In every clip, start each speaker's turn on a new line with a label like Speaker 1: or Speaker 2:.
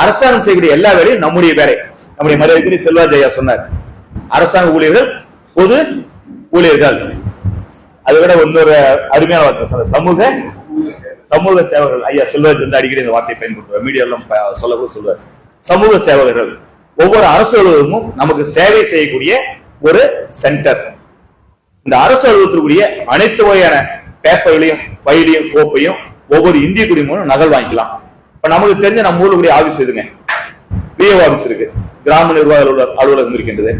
Speaker 1: அரசாங்கம் செய்யக்கூடிய எல்லா வேலையும் நம்முடைய வேலை. நம்முடைய மரியாதைக்குரிய செல்வா ஜெயா சொன்னார். அரசாங்க ஊழியர்கள் பொது ஊழியர்கள். அதை விட இன்னொரு அருமையான வார்த்தை சொன்னார். சமூக சமூக சேவகர்கள். ஐயா செல்வராஜ் வந்து அடிக்கடி இந்த வார்த்தையை பயன்படுத்துவார். மீடியாலாம் கூட சொல்வார். சமூக சேவகர்கள். ஒவ்வொரு அரசு அலுவலகமும் நமக்கு சேவை செய்யக்கூடிய ஒரு சென்டர் இந்த அரசு அலுவலகத்திற்குரிய அனைத்து வகையான பேப்பர்களையும் ஃபைலையும் கோப்பையும் ஒவ்வொரு இந்திய குடிமகனும் நகல் வாங்கிக்கலாம். இப்ப நமக்கு தெரிஞ்ச நம்ம ஊர்ல கூடிய ஆபீஸ் எதுங்க? பிஓ ஆபீஸ் இருக்கு. கிராம நிர்வாக அலுவலர் அலுவலகம் இருக்கின்றது.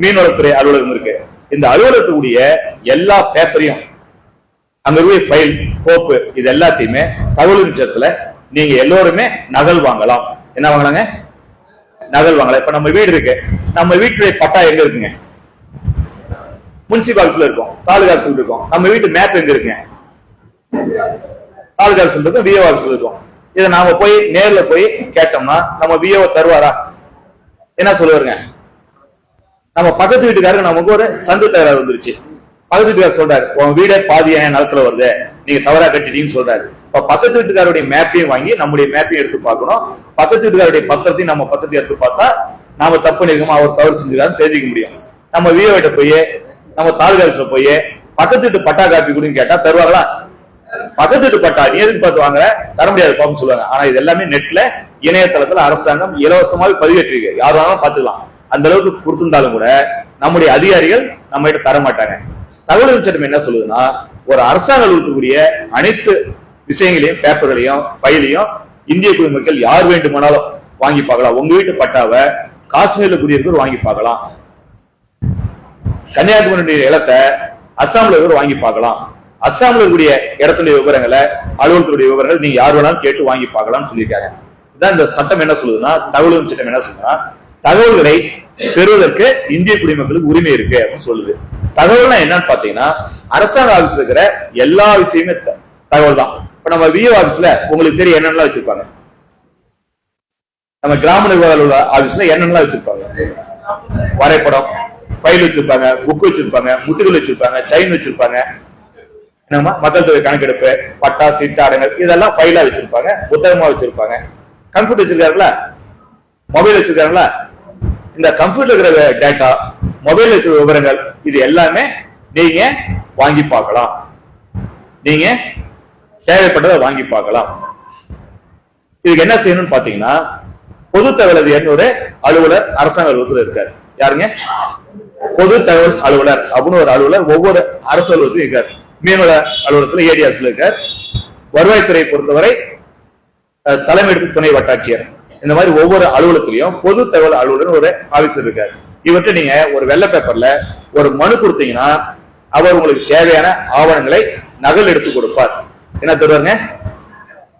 Speaker 1: மீன்வளத்துறை அலுவலகம் இருக்கு. இந்த அலுவலகத்துடைய எல்லா பேப்பரையும் அங்க இருக்கிற ஃபைல் கோப்பு இது எல்லாத்தையுமே தகவல் நிச்சயத்துல நீங்க எல்லோருமே நகல் வாங்கலாம். என்ன வாங்கலாங்க நகல் வாங்கலாம். இப்ப நம்ம வீடு இருக்கு. நம்ம வீட்டுடைய பட்டா எங்க இருக்குங்க? முனிசிபல் ஆஃபீஸ்ல இருக்கும். தாலுகா ஆஃபீஸ்ல இருக்கும். நம்ம வீட்டு மேப் எங்க இருக்குங்க? தாலுகா ஆஃபீஸ்ல இருக்கும். விஓ ஆஃபீஸ்ல இருக்கும். இதை நாம போய் நேர்ல போய் கேட்டோம்னா நம்ம விஓ தருவாரா? என்ன சொல்லுவாருங்க? நம்ம பக்கத்து வீட்டுக்காரங்க நமக்கு ஒரு சந்து தகராறு வந்துருச்சு. பக்கத்து வீட்டுக்காரர் சொல்றாரு உன் வீடே பாதி என் நிலத்துல வருது? நீங்க தவறா கட்டிட்டீங்கன்னு சொல்றாரு. இப்ப பக்கத்து வீட்டுக்காரருடைய மேப்பையும் வாங்கி நம்முடைய மேப்பையும் எடுத்து பார்க்கணும். பக்கத்து வீட்டுக்காரருடைய பத்திரத்தையும் நம்ம பத்திரத்தை எடுத்து பார்த்தா நாம தப்பு பண்ணிருக்கோமா அவர் தவறு செஞ்சுக்காருன்னு தெரிஞ்சுக்க முடியும். நம்ம விஓ கிட்ட போய் நம்ம தாலுகாசில போய் பக்கத்து வீட்டு பட்டா காப்பி கொடுன்னு கேட்டா தருவாங்களா பக்கத்து வீட்டு பட்டா நீ எதுக்கு பார்த்து வாங்குற தர முடியாது பாப்போம்னு சொல்லுவாங்க. ஆனா இது எல்லாமே நெட்ல இணையதளத்துல அரசாங்கம் இலவசமாவே பதிவேற்றிருக்கு. யார் வேணாலும் பாத்துக்கலாம் அந்த அளவுக்கு கொடுத்திருந்தாலும் கூட நம்முடைய அதிகாரிகள் நம்ம கிட்ட தர மாட்டாங்க. தகவல் சட்டம் என்ன சொல்லுதுன்னா ஒரு அரசாங்கம் இருக்கக்கூடிய அனைத்து விஷயங்களையும் பேப்பர்களையும் ஃபைலையும் இந்திய குடிமக்கள் யார் வேண்டுமானாலும் வாங்கி பார்க்கலாம். உங்க வீட்டு பட்டாவை காஷ்மீர்ல குடியிருப்பவர் வாங்கி பார்க்கலாம். கன்னியாகுமரியுடைய இடத்தை அஸ்ஸாம்ல இருக்கிற வாங்கி பார்க்கலாம். அஸ்ஸாம்ல இருக்கக்கூடிய இடத்துடைய விவரங்களை அலுவலகத்துடைய விவரங்கள் நீங்க யார் வேணாலும் கேட்டு வாங்கி பார்க்கலாம்னு சொல்லியிருக்காங்க. இதான் இந்த சட்டம் என்ன சொல்லுதுன்னா தகவல் சட்டம் என்ன சொல்லுதுன்னா தகவல்களை பெறுவதற்கு இந்திய குடிமக்களுக்கு உரிமை இருக்கு அப்படின்னு சொல்லுது. தகவல்னா என்னன்னு பாத்தீங்கன்னா அரசாங்க ஆபீஸ்ல இருக்கிற எல்லா விஷயமே த- தகவல் தான். இப்ப நம்ம விஓ ஆபீஸ்ல உங்களுக்கு தெரியும் என்னென்னலாம் வச்சிருப்பாங்க. நம்ம கிராம நிர்வாக ஆபீஸ்ல என்னென்னலாம் வச்சிருப்பாங்க. வரைபடம் ஃபைல் வச்சிருப்பாங்க புக் வச்சிருப்பாங்க முட்டுகள் வச்சிருப்பாங்க செயின் வச்சிருப்பாங்க. நம்ம மக்கள் தொகை கணக்கெடுப்பு பட்டா சீட்டாடங்கள் இதெல்லாம் ஃபைலா வச்சிருப்பாங்க புத்தகமா வச்சிருப்பாங்க. கம்ப்யூட்டர் வச்சிருக்காருல மொபைல் வச்சிருக்காருல இந்த கம்ப்யூட்டர் இருக்கிற டேட்டா மொபைல் வச்சு விவரங்கள் இது எல்லாமே நீங்க வாங்கி பார்க்கலாம். நீங்க தேவைப்பட்டதை வாங்கி பார்க்கலாம். இதுக்கு என்ன செய்யணும்னு பாத்தீங்கன்னா பொது தகவல் எண் ஒரு அலுவலர் அரசாங்க அலுவலகத்தில் இருக்காரு. யாருங்க? பொது தகவல் அலுவலர் அப்படின்னு ஒரு அலுவலர் ஒவ்வொரு அரசு அலுவலகத்திலும் இருக்காரு. மீன்வள அலுவலகத்துல ஏடிஆர்ஸ்ல இருக்கார். வருவாய்த்துறை பொறுத்தவரை அஹ், தலைமை துணை வட்டாட்சியர். இந்த மாதிரி ஒவ்வொரு அலுவலகத்திலையும் பொது தகவல் அலுவலர் ஒரு ஆபீசர் இருக்காரு. இவர்கிட்ட நீங்க ஒரு வெள்ளை பேப்பர்ல ஒரு மனு கொடுத்தீங்கன்னா அவர் உங்களுக்கு தேவையான ஆவணங்களை நகல் எடுத்து கொடுப்பார். என்ன தருவாருங்க?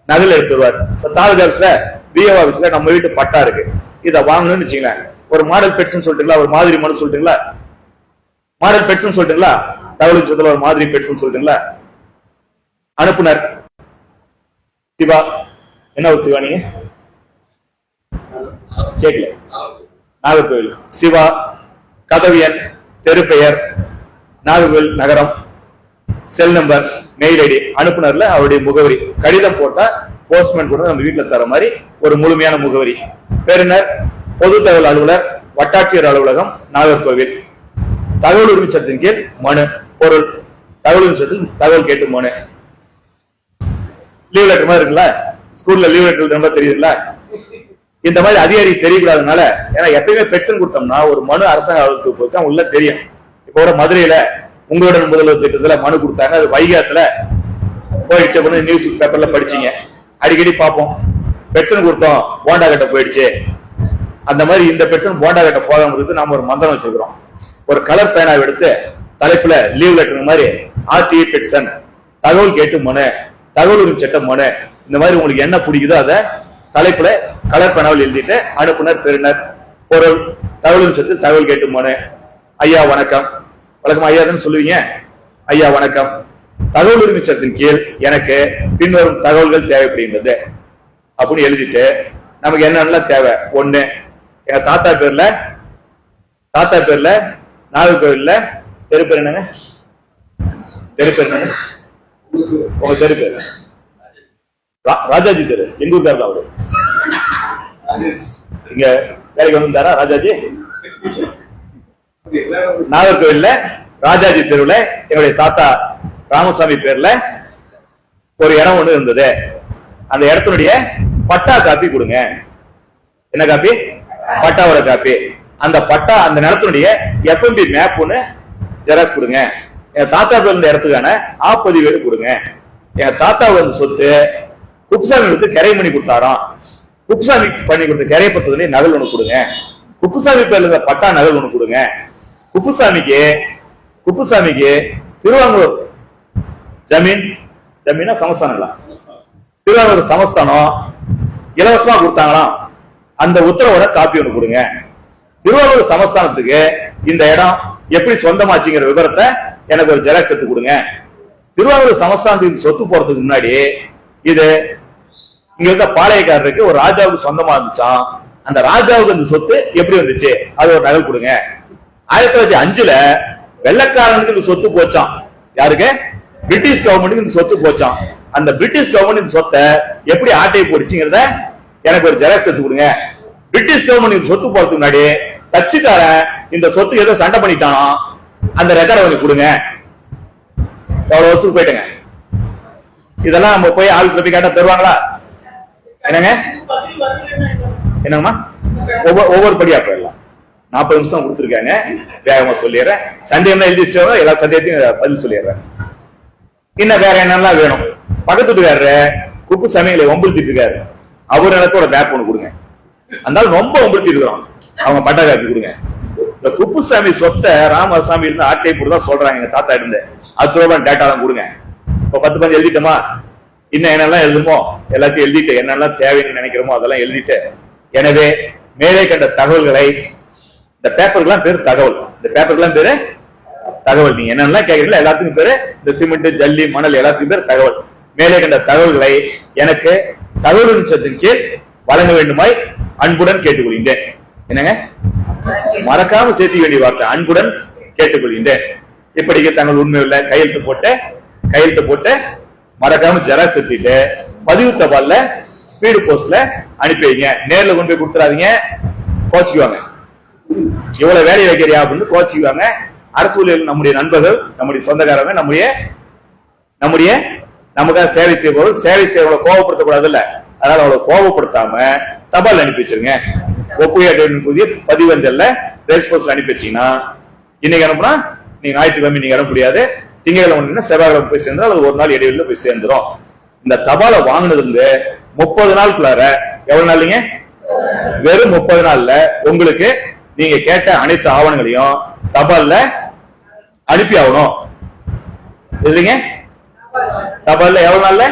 Speaker 1: நகல் எடுத்து வருவார் இப்ப தாலுகா ஆபீஸ்ல பிஓ ஆபீஸ்ல நம்ம வீட்டு பட்டா இருக்கு. இதை வாங்கணும்னு வச்சுங்களேன் ஒரு மாடல் பெட்ஸ்னு சொல்லிட்டுங்களா ஒரு மாதிரி மனு சொல்லிட்டுங்களா மாடல் பெட்ஸ்னு சொல்லிட்டுங்களா தகவல் சொல்ல ஒரு மாதிரி பெட்ஸ்னு சொல்லிட்டுங்களா அனுப்புனர். சிவா என்ன ஒரு சிவா நீங்க? கேட்கல நாகர்கோவில். சிவா கதவியன் தெரு பெயர் நாகர்கோவில் நகரம் செல் நம்பர் மெயில் ஐடி அனுப்புனர்ல அவருடைய முகவரி. கடிதம் போட்டா போஸ்ட்மேன் கூட நம்ம வீட்டுல தர மாதிரி ஒரு முழுமையான முகவரி. பெறுநர் பொது தகவல் அலுவலர் வட்டாட்சியர் அலுவலகம் நாகர்கோவில். தகவல் உரிமை சட்டத்தின் கீழ் மனு. ஒரு தகவல் உரிமை தகவல் கேட்டு போனேன் லீவ் லெட்டர் மாதிரி இருக்குல்ல? ஸ்கூல்ல லீவ் லெட்டர் ரொம்ப தெரியுதுல்ல? இந்த மாதிரி அதிகாரி தெரியக்கூடாதுனால ஏன்னா எப்பயுமே பெட்ஷன் கொடுத்தோம்னா ஒரு மனு அரசாங்க அலுவலகத்துக்கு தான் உள்ள தெரியும். இப்போ கூட மதுரையில உங்களுடன் முதல்வர் திட்டத்துல மனு கொடுத்தாங்க அது வைகாத்துல போயிடுச்சு அப்படின்னு நியூஸ் பேப்பர்ல படிச்சீங்க. அடிக்கடி பார்ப்போம். பெட்ஷன் கொடுத்தோம் போண்டா கட்ட போயிடுச்சு. அந்த மாதிரி இந்த பெட்ஷன் போண்டா கட்ட போகாம இருக்கு நாம ஒரு மந்திரம் வச்சிருக்கிறோம். ஒரு கலர் பேனாவை எடுத்து தலைப்புல லீவ் லெட்டர் மாதிரி ஆர்டி பெட்சன் தகவல் கேட்டு மனு தகவல் உரிமை சட்டம் மனு இந்த மாதிரி உங்களுக்கு என்ன பிடிக்குதோ அதை தலைப்புல கலர் பெனாவில் எழுதிட்டு அனுப்புனர் பெறுநர் பொருள் தகவல் உரிமை சட்டத்தில் தகவல் கேட்டு மனு. ஐயா வணக்கம். வணக்கம் ஐயா தானே சொல்லுவீங்க? ஐயா வணக்கம். தகவல் உரிமை சட்டத்தின் கீழ் எனக்கு பின்வரும் தகவல்கள் தேவைப்படுகின்றது. அப்படின்னு எழுதிட்டு நமக்கு என்னென்னலாம் தேவை? ஒண்ணு எங்க தாத்தா பேர்ல தாத்தா பேர்ல நாகர்கோவில்ல தெரு பேர் என்னங்க? தெரு பேர் என்னங்க? உங்க தெரு பேர்? ராஜாஜி தெரு எங்க ஊர்க்காரர் அவரு? இங்க வேலைக்கு வந்திருந்தாரா ராஜாஜி? நாகர்கோவில்ல ராஜாஜி தெருவுல என்னுடைய தாத்தா ராமசாமி பேர்ல ஒரு இடம் ஒண்ணு இருந்தது. அந்த இடத்தினுடைய பட்டா காப்பி கொடுங்க. என்ன காப்பி? பட்டாவோட காப்பி. அந்த பட்டா அந்த நிலத்தினுடைய எஃப்எம்பி மேப் ஒண்ணு ஜெராக்ஸ் கொடுங்க. என் தாத்தா பேர் இருந்த இடத்துக்கான ஆப்பதிவேடு கொடுங்க. என் தாத்தா வந்து சொத்து குப்புசாமி எடுத்து கரை பண்ணி கொடுத்தாராம். குப்புசாமி பண்ணி கொடுத்த கரை பத்ததுல நகல் ஒண்ணு கொடுங்க. குப்புசாமி பேர்ல இருந்த பட்டா நகல் ஒண்ணு கொடுங்க. குப்புசாமிக்கு குப்புசாமிக்கு திருவாங்கூர் ஜமீன் ஜமீனா சமஸ்தானங்களா திருவாங்கூர் சமஸ்தானம் இலவசமா கொடுத்தாங்களாம். அந்த உத்தரவோட காப்பி ஒண்ணு கொடுங்க. திருவாரூர் சமஸ்தானத்துக்கு இந்த இடம் எப்படி சொந்தமாச்சுங்கிற விவரத்தை எனக்கு ஒரு ஜெராக்ஸ் எடுத்து கொடுங்க. திருவாரூர் சமஸ்தானத்துக்கு சொத்து போறதுக்கு முன்னாடி இது இங்க இருக்க பாளையக்காரருக்கு ஒரு ராஜாவுக்கு சொந்தமா இருந்துச்சான் அந்த ராஜாவுக்கு அந்த சொத்து எப்படி வந்துச்சு? அது ஒரு நகல் கொடுங்க. ஆயிரத்தி தொள்ளாயிரத்தி அஞ்சுல வெள்ளக்காரனுக்கு இந்த சொத்து போச்சான் யாருக்கு? பிரிட்டிஷ் கவர்மெண்ட்டுக்கு இந்த சொத்து போச்சான் அந்த பிரிட்டிஷ் கவர்மெண்ட் இந்த சொத்தை எப்படி ஆட்டை போடுச்சுங்கிறத எனக்கு ஒரு ஜெராக்ஸ் எடுத்து கொடுங்க. பிரிட்டிஷ் கவர்மெண்ட் இந்த சொத்து போறதுக்கு முன்னாடி கட்சிக்காரன் இந்த சொத்து எதை சண்டை பண்ணிட்டானோ? அந்த ரெக்கார்டை கொஞ்சம் கொடுங்க. எவ்வளவு வருஷத்துக்கு போயிட்டேங்க. இதெல்லாம் நம்ம போய் ஆஃபீஸ்ல போய் கேட்டா தருவாங்களா? என்னங்க? என்னங்கம்மா? ஒவ்வொரு ஒவ்வொரு படியா போயிடலாம். நாற்பது நிமிஷம் கொடுத்துருக்காங்க. வேகமா சொல்லிடுறேன். சந்தேகம் எழுதி வச்சிட்டோம் எல்லா சந்தேகத்தையும் பதில் சொல்லிடுறேன். இன்னும் வேற என்னெல்லாம் வேணும்? பக்கத்து வீட்டுக்காரரு குப்பு சமையலை ஒம்புழுத்திட்டு இருக்காரு. அவர் இடத்தோட பேக் ஒன்று கொடுங்க. அதனால ரொம்ப ஒம்புழுத்திட்டு இருக்கிறோம் அவங்க பட்டா காப்பி கொடுங்க. இந்த குப்புசாமி சொத்தை ராமசாமி இருந்து ஆட்டை போட்டு தான் சொல்றாங்க எங்க தாத்தா இருந்து. அது ரூபாய் டேட்டாலாம் கொடுங்க. இப்ப பத்து பஞ்சு எழுதிட்டோமா? இன்னும் என்னெல்லாம் எழுதுமோ? எல்லாத்தையும் எழுதிட்டு என்னெல்லாம் தேவைன்னு நினைக்கிறோமோ அதெல்லாம் எழுதிட்டு. எனவே மேலே கண்ட தகவல்களை இந்த பேப்பருக்கெல்லாம் பேரு தகவல். இந்த பேப்பருக்கெல்லாம் பேரு தகவல். நீங்க என்னெல்லாம் கேக்குறீங்களோ எல்லாத்துக்கும் பேரு இந்த சிமெண்ட் ஜல்லி மணல் எல்லாத்துக்கும் பேர் தகவல். மேலே கண்ட தகவல்களை எனக்கு தகவல் நிமிஷத்தின் கீழ் வழங்க வேண்டுமாய் அன்புடன் கேட்டுக்கொள்கின்றேன். என்னங்க? மறக்காம சேர்த்து வேண்டிய வார்த்தை அன்புடன் கேட்டுக்கொள்கின்றேன். இப்படிக்கு தங்கள் உண்மை உள்ள கையெழுத்து போட்டு கையெழுத்து போட்டு மறக்காம ஜெராக்ஸ் எடுத்துட்டு பதிவு தபால்ல ஸ்பீடு போஸ்ட்ல அனுப்பி வைங்க. நேர்ல கொண்டு போய் கொடுத்துறாதீங்க. கோச்சிக்குவாங்க. இவ்வளவு வேலை வைக்கிறியா அப்படின்னு கோச்சிக்குவாங்க. அரசு ஊழியர்கள் நம்முடைய நண்பர்கள் நம்முடைய சொந்தக்காரங்க நம்முடைய நம்முடைய நமக்காக சேவை செய்பவர்கள் சேவை செய்வங்களை கோபப்படுத்தக்கூடாது இல்ல அதனால அவளை கோபப்படுத்தாம தபால் அனுப்பி வச்சிருங்க. ஒப்புகை புதிய பதிவஞ்சல்ல ரேஸ் போஸ்ட்ல அனுப்பி வச்சீங்கன்னா இன்னைக்கு அனுப்புனா நீங்க ஞாயிற்றுக்கிழமை நீங்க அனுப்ப முடியாது திங்கட்கிழமை செவ்வாய்க்கிழமை போய் சேர்ந்துடும் அது ஒரு நாள் இடைவெளியில போய் சேர்ந்துரும். இந்த தபாலை வாங்கினது இருந்து முப்பது நாளுக்குள்ளார எவ்வளவு நாள்ங்க வெறும் முப்பது நாள்ல உங்களுக்கு நீங்க கேட்ட அனைத்து ஆவணங்களையும் தபால்ல அனுப்பி ஆகணும் இல்லைங்க? தபால்ல எவ்வளவு நாள்ல?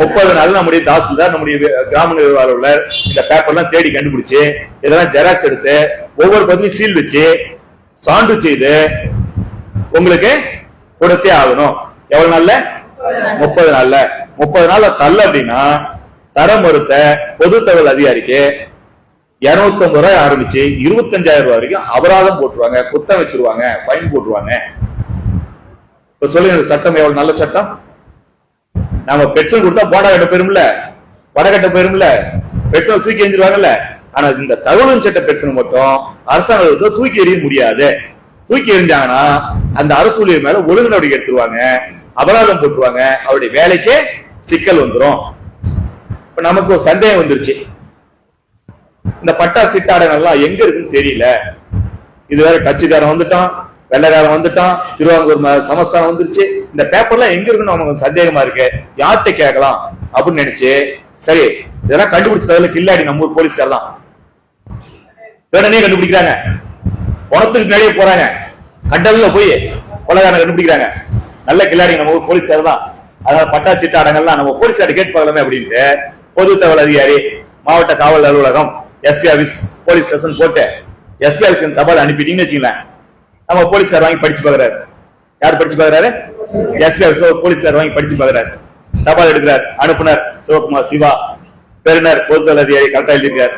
Speaker 1: முப்பது நாள் நம்முடைய தாசில்தார் நம்முடைய கிராம நிர்வாக அலுவலர் இந்த பேப்பர்லாம் தேடி கண்டுபிடிச்சு இதெல்லாம் ஜெராக்ஸ் எடுத்து ஒவ்வொரு பதிலையும் சீல் வச்சு சான்று செய்து உங்களுக்கு கொடுத்தே ஆகணும். எவ்வளவு நாள்ல? முப்பது நாள்ல. முப்பது நாள்ல தள்ள அப்படின்னா தர மறுத்த பொது தகவல் அதிகாரிக்கு இருநூத்தி ஐம்பது ரூபாய் ஆரம்பிச்சு இருபத்தஞ்சாயிரம் ரூபாய் வரைக்கும் அபராதம் போட்டுருவாங்க குத்தம் வச்சிருவாங்க ஃபைன் போட்டுருவாங்க. இப்ப சொல்லுங்க இந்த சட்டம் எவ்வளவு நல்ல சட்டம்? நாம பெட்ரோல் கொடுத்தா போடா கட்ட போயிரும்ல? வடகட்ட போயிரும்ல? பெட்ரோல் தூக்கி எறிஞ்சிருவாங்கல்ல? ஆனா இந்த தகவலும் சட்ட பெட்ரோல் மட்டும் அரசாங்கம் தூக்கி எறிய முடியாது. தூக்கி எறிஞ்சாங்கன்னா அந்த அரசு ஊழியர் மேல ஒழுங்கு நடவடிக்கை எடுத்துருவாங்க. அபராதம் போட்டுருவாங்க. அவருடைய வேலைக்கே சிக்கல் வந்துடும் இப்ப நமக்கு ஒரு சந்தேகம் வந்துருச்சு. இந்த பட்டா சிட்டாடங்கள்லாம் எங்க இருக்குன்னு தெரியல. இது வேற கட்சிக்காரன் வந்துட்டான் வெள்ளைக்காரன் வந்துட்டான் திருவாங்கூர் சமஸ்தானம் வந்துருச்சு. இந்த பேப்பர்லாம் எங்க இருக்குன்னு நமக்கு சந்தேகமா இருக்கு. யார்கிட்ட கேட்கலாம்? அப்படின்னு நினைச்சு சரி இதெல்லாம் கண்டுபிடிச்சதுல கில்லாடி நம்ம ஊர் போலீஸ்கார் தான் உடனே கண்டுபிடிக்கிறாங்க. பணத்துக்கு முன்னாடியே போறாங்க. கண்டல்ல போய் கொலகாரனை கண்டுபிடிக்கிறாங்க. நல்ல கில்லாடி நம்ம ஊர் போலீஸ்கார் தான் அதாவது பட்டா சிட்டாடங்கள்லாம் நம்ம போலீஸ்கார்ட்ட கேட்டு பார்க்கலாமே அப்படின்ட்டு பொது தகவல் அதிகாரி மாவட்ட காவல் அலுவலகம் எஸ்பி ஆபீஸ் போலீஸ் ஸ்டேஷன் போட்டு எஸ்பி ஆபீஸ் தபால் அனுப்பிட்டீங்கன்னு வச்சுக்கலாம் நம்ம போலீஸ்கார் வாங்கி படிச்சு பாக்குறாரு யார் படிச்சு பாக்குறாரு எஸ்பி ஆபீஸ் போலீஸ்கார் வாங்கி படிச்சு பாக்குறாரு தபால் எடுக்கிறார். அனுப்புனர். சிவகுமார் சிவா. பெறுநர் பொதுத்தல் அதிகாரி கரெக்டா எழுதியிருக்காரு.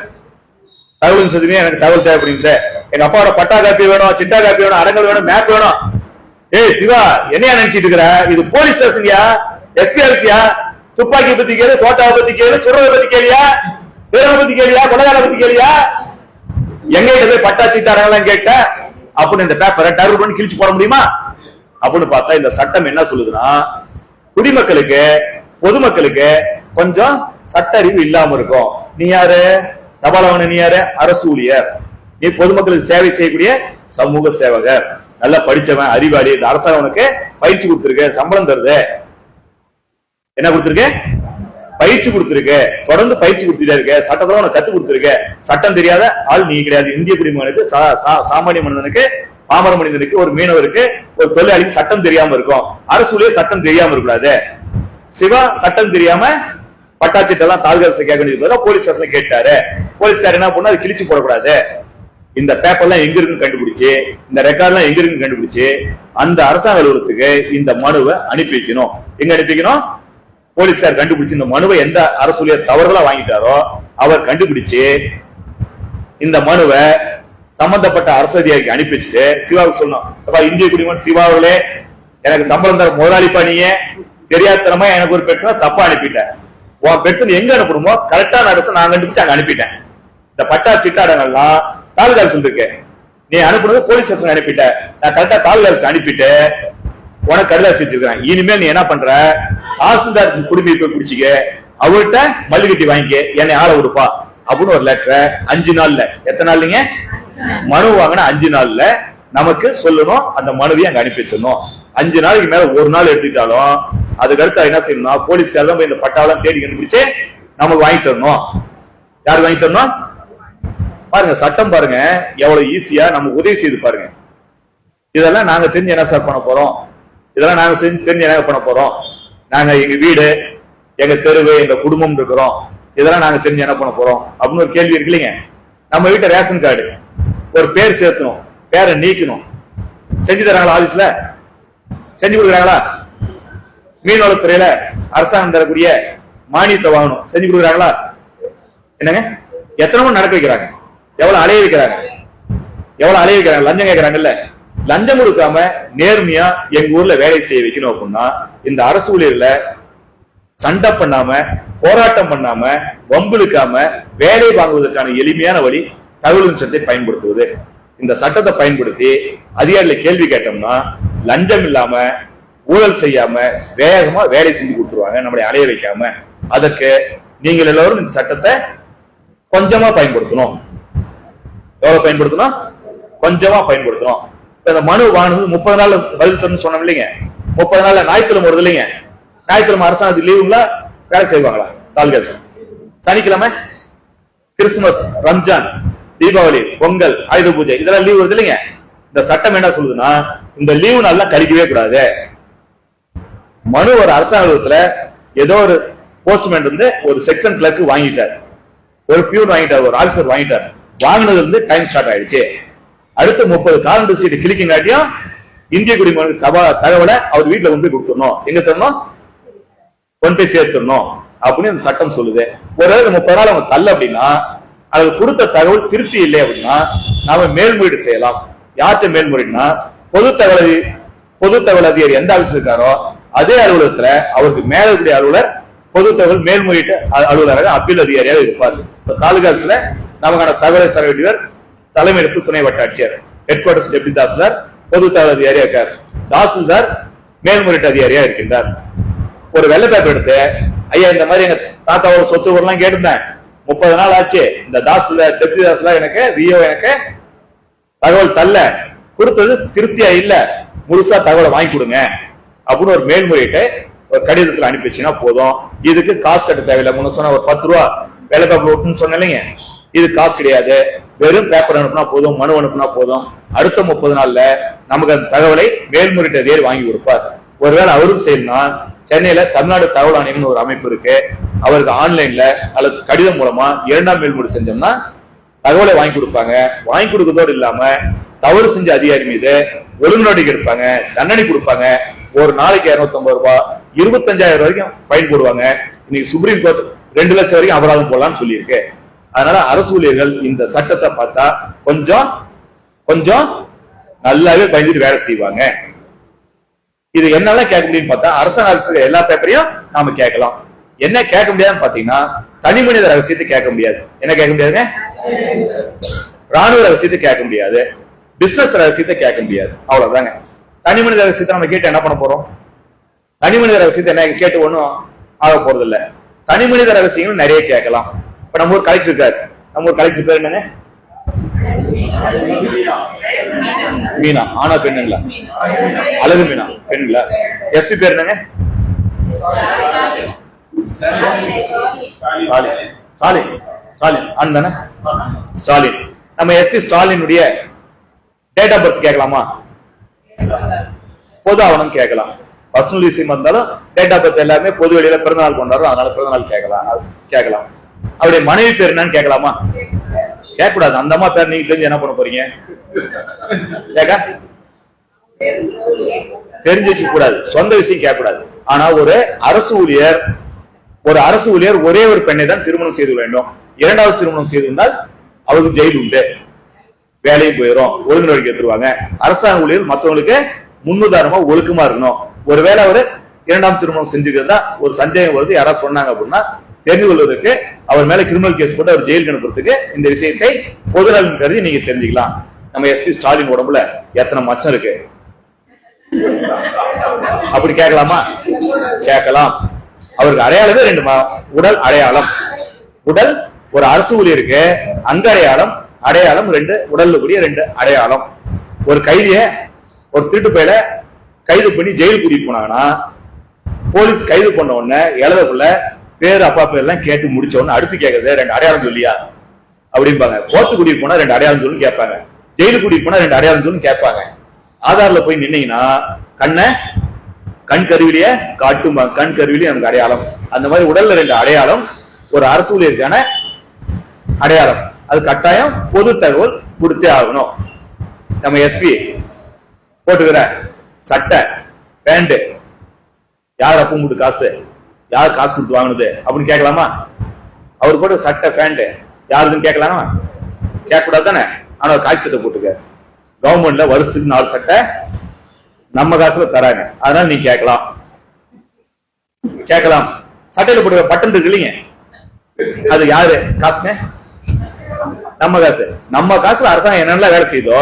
Speaker 1: தகவல் சொல்லுமே எனக்கு தகவல் தேவைப்படுகிறது எங்க அப்பாவோட பட்டா காப்பி வேணும் சிட்டா காப்பி வேணும் அரங்கல் வேணும் மேப் வேணும். ஏய் சிவா என்னையா நினைச்சிட்டு இருக்கிற? இது போலீஸ் ஸ்டேஷன்யா எஸ்பிஆர்சியா துப்பாக்கி பத்தி கேளு தோட்டாவை பத்தி கேளு சுடுறத பத்தி கேளியா? திரும்ப பத்தி கேளியா? கொலகார பத்தி கேளியா? எங்க கிட்ட போய் பட்டா சீட்டாரெல்லாம் கேட்ட அப்படின்னு இந்த பேப்பரை டர்வு பண்ணி கிழிச்சு போட முடியுமா? அப்படின்னு பார்த்தா இந்த சட்டம் என்ன சொல்லுதுன்னா குடிமக்களுக்கு பொதுமக்களுக்கு கொஞ்சம் சட்ட அறிவு இல்லாம இருக்கும். நீ யாரு? தபாலவன நீ யாரு? அரசு ஊழியர். நீ பொதுமக்களுக்கு சேவை செய்யக்கூடிய சமூக சேவகர். நல்லா படிச்சவன் அறிவாளி இந்த அரசாங்கம் உனக்கு பயிற்சி கொடுத்துருக்கு சம்பளம் தருது. என்ன கொடுத்துருக்கு? பயிற்சி கொடுத்துருக்கு. தொடர்ந்து பயிற்சி கொடுத்துட்டே இருக்க. சட்டத்தை உனக்கு கத்து கொடுத்துருக்க. சட்டம் தெரியாத ஆள் நீ கிடையாது. இந்திய குடிமகனுக்கு சா- சா- சாமானிய மனிதனுக்கு பாமர மனிதனுக்கு ஒரு மீனவருக்கு ஒரு தொழிலாளிக்கு சட்டம் தெரியாம இருக்கும். அரசுலயே சட்டம் தெரியாம இருக்கக்கூடாது. சிவா சட்டம் தெரியாம பட்டாச்சிட்டெல்லாம் தாழ்கரசு கேட்க வேண்டியது போலீஸ் ஸ்டேஷன் கேட்டாரு. போலீஸ்கார் என்ன பண்ணா அது கிழிச்சு போடக்கூடாது. இந்த பேப்பர்லாம் எங்க இருக்குன்னு கண்டுபிடிச்சு இந்த ரெக்கார்ட்லாம் எங்க இருக்குன்னு கண்டுபிடிச்சு அந்த அரசாங்க அலுவலகத்துக்கு இந்த மனுவை அனுப்பி வைக்கணும். எங்க அனுப்பி வைக்கணும்? போலீஸ்கார் கண்டுபிடிச்சு இந்த மனுவை எந்த அரசுடைய தவறுதலா வாங்கிட்டாரோ அவர் கண்டுபிடிச்சு இந்த மனுவை சம்பந்தப்பட்ட அரசு அதிகாரிக்கு அனுப்பி வச்சுட்டு சிவாவுக்கு சொல்லணும். இந்திய குடிமகன் சிவாவிலே எனக்கு சம்பளம் தர முதலாளிப்பா பணியே தெரியாதனமா எனக்கு ஒரு பெட்சனை தப்பா அனுப்பிட்டேன் உன் பெட்சன் எங்க அனுப்பணுமோ கரெக்டான அரசு நான் கண்டுபிடிச்சு அங்க அனுப்பிட்டேன். இந்த பட்டா சிட்டாடங்கள்லாம் தாலுகா சொல்லிருக்கு நீ அனுப்புனது போலீஸ் ஸ்டேஷன் அனுப்பிட்ட. நான் கரெக்டா தாலுகா அனுப்பிட்டு உனக்கு கடுதாசி வச்சிருக்கேன் இனிமேல் நீ என்ன பண்ற? தாசில்தார் குடும்பத்தை போய் குடிச்சிக்க. அவர்கிட்ட மல்லுக்கட்டி வாங்கிக்க. என்னை ஆள விடுப்பா. அப்படின்னு ஒரு லெட்டர் அஞ்சு நாள்ல. எத்தனை நாள்லீங்க? மனு வாங்கின அஞ்சு நாள்ல நமக்கு சொல்லணும் அந்த மனுவையும் அங்க அனுப்பி வச்சிடணும். அஞ்சு நாளைக்கு மேல ஒரு நாள் எடுத்துக்கிட்டாலும் அதுக்கு அடுத்து என்ன செய்யணும்னா போலீஸ்கார் தான் போய் இந்த பட்டாவெல்லாம் தேடி கண்டுபிடிச்சு நமக்கு வாங்கி தரணும் யாரு வாங்கி தரணும் பாருங்க சட்டம் பாருங்க எவ்வளவு ஈஸியா நம்ம உதவி செய்து பாருங்க. இதெல்லாம் நாங்க தெரிஞ்சு என்ன சார் பண்ண போறோம்? இதெல்லாம் நாங்க செஞ்சு தெரிஞ்சு என்ன பண்ண போறோம்? நாங்க எங்க வீடு எங்க தெருவு எங்க குடும்பம் இருக்கிறோம். இதெல்லாம் நாங்க தெரிஞ்சு என்ன பண்ண போறோம்? அப்படின்னு ஒரு கேள்வி இருக்கு இல்லைங்க. நம்ம வீட்டு ரேஷன் கார்டு ஒரு பேர் சேர்த்தணும் பேரை நீக்கணும். செஞ்சு தராங்களா ஆபீஸ்ல செஞ்சு கொடுக்குறாங்களா? மீன்வளத்துறையில அரசாங்கம் தரக்கூடிய மானியத்தை வாங்கணும். செஞ்சு கொடுக்குறாங்களா? என்னங்க? எத்தனை மணி நடக்க வைக்கிறாங்க? எவ்வளவு அலைய வைக்கிறாங்க? எவ்வளவு அலைய வைக்கிறாங்க? லஞ்சம் கேட்கறாங்கல்ல. லஞ்சம் கொடுக்காம நேர்மையா எங்க ஊர்ல வேலை செய்ய வைக்கணும் அப்படின்னா இந்த அரசு ஊழியர்ல சண்டை பண்ணாம போராட்டம் பண்ணாம வம்பிழுக்காம வேலை வாங்குவதற்கான எளிமையான வழி தகவல் சட்டத்தை பயன்படுத்துவது. இந்த சட்டத்தை பயன்படுத்தி அதிகாரிகளை கேள்வி கேட்டோம்னா லஞ்சம் இல்லாம ஊழல் செய்யாம வேகமா வேலை செஞ்சு கொடுத்துருவாங்க நம்மளை அலைய வைக்காம. அதற்கு நீங்கள் எல்லாரும் இந்த சட்டத்தை கொஞ்சமா பயன்படுத்தணும். எவ்வளவு பயன்படுத்தணும்? கொஞ்சமா பயன்படுத்தணும். இந்த மனு வாங்கினது முப்பது நாள் பதில் தரணும்னு சொன்னோம் இல்லைங்க. முப்பது நாள்ல ஞாயிற்றுக்கிழமை வருது இல்லைங்க. ஞாயிற்றுக்கிழமை அரசாங்கத்துக்கு லீவுங்களா வேலை செய்வாங்களா? தாலுகா சனிக்கிழமை கிறிஸ்துமஸ் ரம்ஜான் தீபாவளி பொங்கல் ஆயுத பூஜை இதெல்லாம் லீவ் வருது இல்லைங்க? இந்த சட்டம் என்ன சொல்லுதுன்னா இந்த லீவு நாள்லாம் கழிக்கவே கூடாது. மனு ஒரு அரசாங்க ஏதோ ஒரு போஸ்ட்மேன் வந்து ஒரு செக்ஷன் கிளர்க் வாங்கிட்டார். ஒரு பியூன் வாங்கிட்டார் ஒரு ஆபீசர் வாங்கிட்டார். வாங்கினது இருந்து டைம் ஸ்டார்ட் ஆயிடுச்சு. அடுத்த முப்பது காலண்டர் சீட்டு கிளிக்கிங்காட்டியும் இந்திய குடிமகனுக்கு தகவலை அவர் வீட்டுல கொண்டு போய் கொடுத்துடணும். எங்க தரணும் கொண்டு போய் சேர்த்துடணும் அப்படின்னு அந்த சட்டம் சொல்லுது. ஒருவேளை முப்பது நாள் அவங்க தள்ள அப்படின்னா அது கொடுத்த தகவல் திருப்தி இல்லை அப்படின்னா நாம மேல்முறையீடு செய்யலாம். யார்கிட்ட மேல்முறையீடுனா பொது தகவல் பொது தகவல் அதிகாரி எந்த ஆபீஸ் இருக்காரோ அதே அலுவலகத்துல அவருக்கு மேல அலுவலர் பொது தகவல் மேல்முறையீட்டு அலுவலராக அப்பீல் அதிகாரியாக இருப்பார். இப்ப தாலுகா நமக்கான தகவலை தர வேண்டியவர் தலைமையிடத்து துணை வட்டாட்சியர். ஹெட் குவார்டர்ஸ் டெப்டி தாசில்தார் பொது தகவல் அதிகாரியா இருக்கார். தாசில்தார் மேல்முறையீட்டு அதிகாரியா இருக்கின்றார். ஒரு வெள்ளை பேப்பர் எடுத்து ஐயா இந்த மாதிரி எங்க தாத்தாவோட சொத்து ஊர்லாம் கேட்டிருந்தேன். முப்பது நாள் ஆச்சு. இந்த தாஸ்ல டெப்டி தாஸ்ல எனக்கு விஓ எனக்கு தகவல் தள்ள கொடுத்தது திருப்தியா இல்ல. முழுசா தகவலை வாங்கி கொடுங்க. அப்படின்னு ஒரு மேல்முறையிட்டு ஒரு கடிதத்துல அனுப்பிச்சுன்னா போதும். இதுக்கு காசு கட்ட தேவையில்லை. முன்ன சொன்ன ஒரு பத்து ரூபா வெள்ளை பேப்பர் விட்டுன்னு சொன்னேன் இல்லைங்க. இது காசு கிடையாது. வெறும் பேப்பர் அனுப்புனா போதும் மனு அனுப்புனா போதும். அடுத்த முப்பது நாள்ல நமக்கு அந்த தகவலை மேல்முறையிட்ட அதிகாரி வாங்கி கொடுப்பார். ஒருவேளை அவரும் செய்யணும்னா சென்னையில தமிழ்நாடு தகவல் ஆணையம்னு ஒரு அமைப்பு இருக்கு. அவருக்கு ஆன்லைன்ல அல்லது கடிதம் மூலமா இரண்டாம் மேல்முறை செஞ்சோம்னா தகவலை வாங்கி கொடுப்பாங்க. வாங்கி கொடுக்கறதோடு இல்லாம தவறு செஞ்ச அதிகாரி மீது ஒழுங்கு நடவடிக்கை எடுப்பாங்க. தண்டனை கொடுப்பாங்க. ஒரு நாளைக்கு இருநூத்தி ஐம்பது ரூபாய் இருபத்தஞ்சாயிரம் வரைக்கும் ஃபைன் போடுவாங்க. இன்னைக்கு சுப்ரீம் கோர்ட் ரெண்டு லட்சம் வரைக்கும் அபராதம் போடலாம்னு சொல்லியிருக்கு. அதனால அரசு ஊழியர்கள் இந்த சட்டத்தை பார்த்தா கொஞ்சம் கொஞ்சம் நல்லாவே பயந்துட்டு வேலை செய்வாங்க. இது என்னெல்லாம் கேட்க முடியும்னு பார்த்தா அரசாங்க அரசு எல்லா பேப்பரையும் நாம கேட்கலாம். என்ன கேட்க முடியாதுன்னு பாத்தீங்கன்னா தனி மனித ரகசியத்தை கேட்க முடியாது. என்ன கேட்க முடியாதுங்க? ராணுவ ரகசியத்தை கேட்க முடியாது. பிசினஸ் ரகசியத்தை கேட்க முடியாது. அவ்வளவுதாங்க. தனி மனித ரகசியத்தை நம்ம கேட்டு என்ன பண்ண போறோம்? தனி மனித ரகசியத்தை என்ன கேட்டு ஒண்ணும் ஆக போறது இல்லை தனி மனித ரகசியங்கள் நிறைய கேட்கலாம். இப்ப நம்ம ஒரு கலெக்டர் இருக்காரு. நம்ம ஒரு கலெக்டர் பேர் என்னங்க? மீனா. ஆனா பெண்ணுங்களா அழகு மீனா. பெண்களா எஸ்பி பேர் என்னங்க? ஸ்டாலின். ஸ்டாலின். ஸ்டாலின். ஆண் தானே? ஸ்டாலின். நம்ம எஸ்பி ஸ்டாலினுடைய டேட் ஆஃப் பர்த் கேட்கலாமா? பொது ஆவணம் கேட்கலாம். பர்சனல் விஷயம் இருந்தாலும் டேட் ஆஃப் பர்த் எல்லாமே பொது வெளியில பிறந்தநாள் கொண்டாடுறோம். அதனால பிறந்தநாள் கேட்கலாம். கேட்கலாம். அவருடைய மனைவி பேர் என்னன்னு கேட்கலாமா? கேட்கக்கூடாது. அந்த அம்மா பேர் நீங்க என்ன பண்ண போறீங்க? கேட்க? தெரிஞ்சு வச்சுக்க கூடாது சொந்த விஷயம் கேட்கக்கூடாது. ஆனா ஒரு அரசு ஊழியர் ஒரு அரசு ஊழியர் ஒரே ஒரு பெண்ணை தான் திருமணம் செய்து வேண்டும். இரண்டாவது திருமணம் செய்திருந்தால் அவருக்கு ஜெயில் உண்டு. வேலையும் போயிடும் ஒழுங்கு நடவடிக்கை எடுத்துருவாங்க அரசாங்க ஊழியர் மற்றவங்களுக்கு முன்னுதாரணமா ஒழுக்கமா இருக்கணும். ஒருவேளை அவரு இரண்டாம் திருமணம் செஞ்சுக்கிறதா ஒரு சந்தேகம் வருது. யாராவது சொன்னாங்க அப்படின்னா தெரிந்து கொள்வதற்கு அவர் மேல கிரிமினல் கேஸ் போட்டு அவர் ஜெயிலுக்கு அனுப்புறதுக்கு இந்த விஷயத்தை பொதுநலன் கருதி நீங்க தெரிஞ்சுக்கலாம். நம்ம எஸ்பி ஸ்டாலின் உடம்புல எத்தனை மச்சம் இருக்கு? அப்படி கேட்கலாமா? கேட்கலாம். அவருக்கு அடையாளமே ரெண்டு உடல் அடையாளம். உடல் ஒரு அரசு ஊழியருக்கு அங்க அடையாளம் அடையாளம் ரெண்டு உடல்ல கூடிய ரெண்டு அடையாளம். ஒரு கைதிய ஒரு திருட்டு பயில கைது பண்ணி ஜெயில் கூட்டிட்டு போனாங்கன்னா போலீஸ் கைது பண்ண உடனே எழுதக்குள்ள பேர் அப்பா பேர் எல்லாம் கேட்டு முடிச்ச உடனே அடுத்து கேட்கறது ரெண்டு அடையாளம் சொல்லியா? அப்படிம்பாங்க. கோர்ட்டு கூட்டிட்டு போனா ரெண்டு அடையாளம் சொல்லு கேட்பாங்க. ஜெயிலு கூட்டிட்டு போனா ரெண்டு அடையாளம் சொல்லு கேட்பாங்க. ஆதார்ல போய் நின்னீங்கன்னா கண்ணை கண் கருவிலேயே காட்டும் கண் கருவிலேயே நமக்கு அடையாளம். அந்த மாதிரி உடல்ல ரெண்டு அடையாளம் ஒரு அரசு ஊழியருக்கான அடையாளம். அது கட்டாயம் பொது தகவல் கொடுத்தே ஆகணும். நம்ம எஸ்பி போட்டுக்கிற சட்டை பேண்ட் யார் அப்பவும் காசு? யார் காசு கொடுத்து வாங்கினது அப்படின்னு கேட்கலாமா? அவர் கூட சட்டை பேண்ட் யாருதுன்னு கேட்கலாமா? கேட்கக்கூடாது தானே ஆனா காய்ச்சி சட்டை போட்டுக்க. கவர்மெண்ட்ல வருஷத்துக்கு நாலு சட்டை நம்ம காசுல தராங்க. அதனால நீ கேட்கலாம். கேட்கலாம். சட்டையில போட்டு பட்டன் இருக்கு இல்லைங்க. அது யாரு? காசுங்க? நம்ம காசு. நம்ம காசுல அரசாங்கம் என்னென்னலாம் வேலை செய்தோ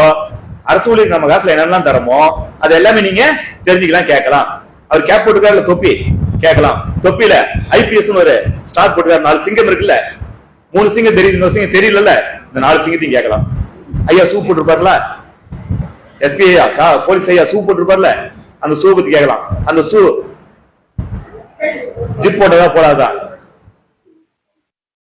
Speaker 1: அரசு ஊழியர் நம்ம காசுல என்னென்னலாம் தரமோ அது எல்லாமே நீங்க தெரிஞ்சுக்கலாம் கேட்கலாம். அவர் கேப் போட்டுக்காருல தொப்பி. கேட்கலாம். தொப்பில ஐபிஎஸ் ஒரு ஸ்டார் போட்டுக்காரு நாலு சிங்கம் இருக்குல்ல. மூணு சிங்கம் தெரியுது இன்னொரு சிங்கம் தெரியல இந்த நாலு சிங்கத்தையும் கேட்கலாம். ஐயா சூப் போட்டிருப்பார்ல. எஸ்பி ஐயா போலீஸ் ஐயா சூப் போட்டிருப்பார்ல. அந்த ஷூ பத்தி கேட்கலாம். அந்த ஷூ ஜிப் போட்டதா போடாதா?